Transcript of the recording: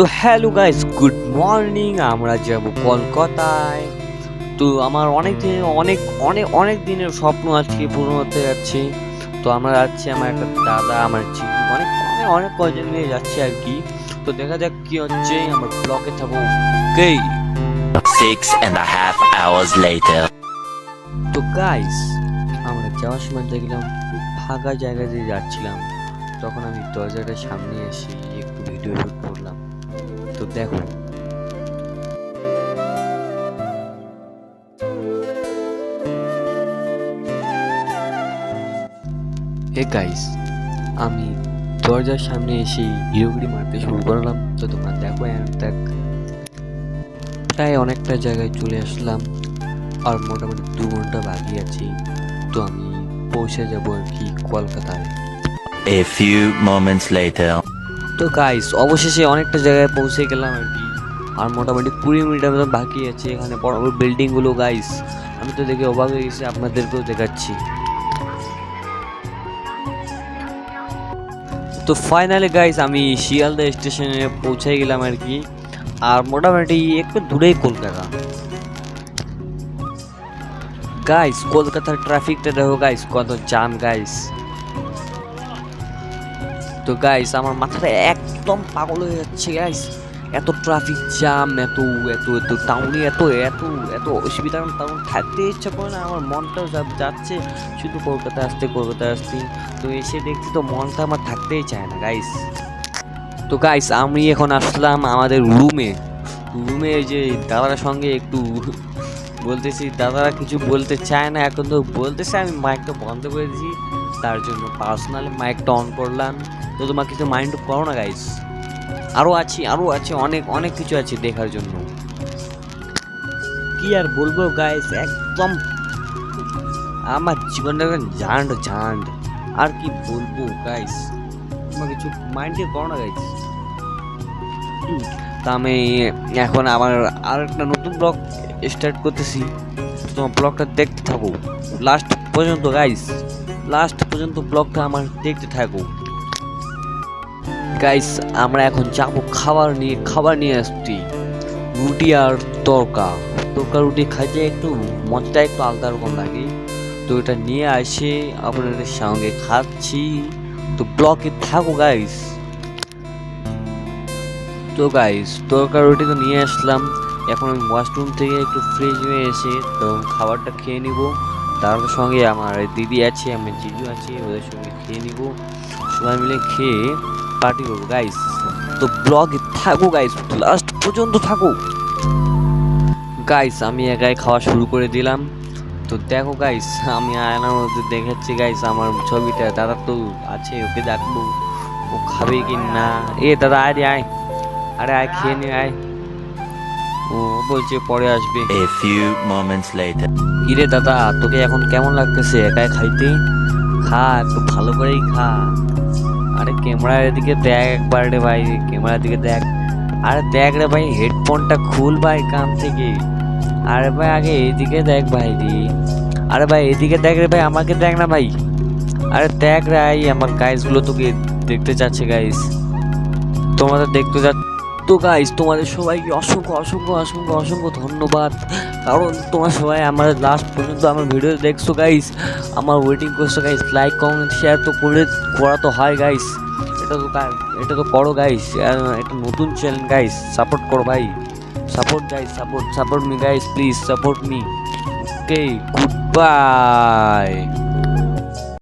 তো hello guys good morning আমরা যাব কলকাতায়। তো আমার অনেক দিন অনেক অনেক অনেক দিনের স্বপ্ন আজকে পূরণ হতে যাচ্ছে। তো আমরা যাচ্ছি আমার একটা দাদা আমার অনেক অনেক অনেক কজন নিয়ে যাচ্ছে আর কি। তো দেখা যাক কি হচ্ছে আমার ব্লকে থাকব কে Six and a half hours later. তো গাইস আমরা যাওয়ার সময় দেখলাম খুব ফাঁকা জায়গা দিয়ে যাচ্ছিলাম। তখন আমি দরজাটার সামনে এসে একটু ভিডিও দেখো হে গাইস আমি দরজার সামনে এসে হিরোগিরি মারতে শুরু করলাম। তো তোমরা দেখো দেখ প্রায় অনেকটা জায়গায় চলে আসলাম, আর মোটামুটি দু ঘণ্টা বাকি আছে। তো আমি পৌঁছে যাব আর কি কলকাতায়। A few moments later. তো গাইস অবশেষে অনেকটা জায়গায় পৌঁছে গেলাম আর কি। আর মোটামুটি কুড়ি মিনিটের মতো বাকি আছে এখানে বড় বড় বিল্ডিংগুলো গাইস আমি তো দেখে অবাক হয়ে গেছি, আপনাদেরকেও দেখাচ্ছি। তো ফাইনালি গাইস আমি শিয়ালদা স্টেশনে পৌঁছে গেলাম আর কি। আর মোটামুটি একটু দূরেই কলকাতা। গাইস কলকাতার ট্রাফিকটা দেখো গাইস কত জাম গাইস তো গাইস আমার মাথাটা একদম পাগল হয়ে যাচ্ছে গাইস এত ট্রাফিক জ্যাম এত এত এত টাউনে এত এত এত অসুবিধা তেমন থাকতে ইচ্ছা করে না, আমার মনটাও যাচ্ছে শুধু কলকাতা আসতে কলকাতা আসতে। তো এসে দেখছি তো মনটা আমার থাকতেই চায় না গাইস তো গাইস আমি এখন আসলাম আমাদের রুমে রুমে যে দাদার সঙ্গে একটু বলতেছি, দাদারা কিছু বলতে চায় না, এখন তো বলতেছে, আমি মাইকটা বন্ধ করে দিয়েছি। তার জন্য পার্সোনালি মাইকটা অন করলাম। তো তোমার কিছু মাইন্ড করো না গাইস আরও আছে আরও আছে, অনেক অনেক কিছু আছে দেখার জন্য। কি আর বলব গাইস একদম আমার জীবনটা ঝান্ড ঝান্ড। আর কি বলব গাইস তোমার কিছু মাইন্ডে করো না গাইস তা আমি এখন আমার আর একটা নতুন ব্লগ স্টার্ট করতেছি। তোমার ব্লগটা দেখতে থাকো। লাস্ট পর্যন্ত গাইস লাস্ট পর্যন্ত ব্লগটা আমার দেখতে থাকো। গাইস আমরা এখন যাব খাবার নিয়ে খাবার নিয়ে আসছি। রুটি আর তরকা। তরকা, রুটি খাইতে একটু মজটা একটু আলাদা রকম লাগে। তো এটা নিয়ে আসে, আপনাদের সঙ্গে খাচ্ছি। তো ব্লকে থাকো গাইস তো গাইস তরকা, রুটি তো নিয়ে আসলাম। এখন আমি ওয়াশরুম থেকে একটু ফ্রেশ হয়ে এসে তো খাবারটা খেয়ে নিব। তার সঙ্গে আমার দিদি আছে, আমার জিজু আছে, ওদের সঙ্গে খেয়ে নিব। সবাই মিলে খেয়ে পার্টি করব গাইস তো ব্লগে থাকো গাইস লাস্ট পর্যন্ত থাকো। গাইস আমি একাই খাওয়া শুরু করে দিলাম। তো দেখো গাইস আমি আয়নার মধ্যে দেখাচ্ছি গাইস আমার ছবিটা। দাদা তো আছে ওকে দেখব। ও খাবে কি না এ দাদা আয় রে আয়। আরে আয় খেয়ে নে আয়। ও বলছে পরে আসবে। A few moments later. কিরে দাদা তোকে এখন কেমন লাগতেছে? একাই খাইতে? খা একটু ভালো করেই খা। আরে ক্যামেরার দিকে দেখ একবার রে ভাই, ক্যামেরার দিকে দেখ। আরে দেখ রে ভাই হেডফোনটা খুল ভাই কান থেকে। আরে ভাই, আগে এদিকে দেখ ভাই রে আরে ভাই, এদিকে দেখ রে ভাই, আমাকে দেখ না ভাই। আরে দেখ রে আমার গাইসগুলো তোকে দেখতে চাচ্ছে গাইস তোমাদের দেখতে যা তো গাইস তোমাদের সবাইকে অসংখ্য অসংখ্য অসংখ্য অসংখ্য ধন্যবাদ। কারণ তোমার সবাই আমার লাস্ট পর্যন্ত আমার ভিডিও দেখছ গাইস আমার ওয়েটিং করছ গাইস লাইক কমেন্ট শেয়ার তো করে, করা তো হয় গাইস এটা তো এটা তো করো গাইস একটা নতুন চ্যানেল গাইস সাপোর্ট করো ভাই। Support guys support support me guys please support me okay good bye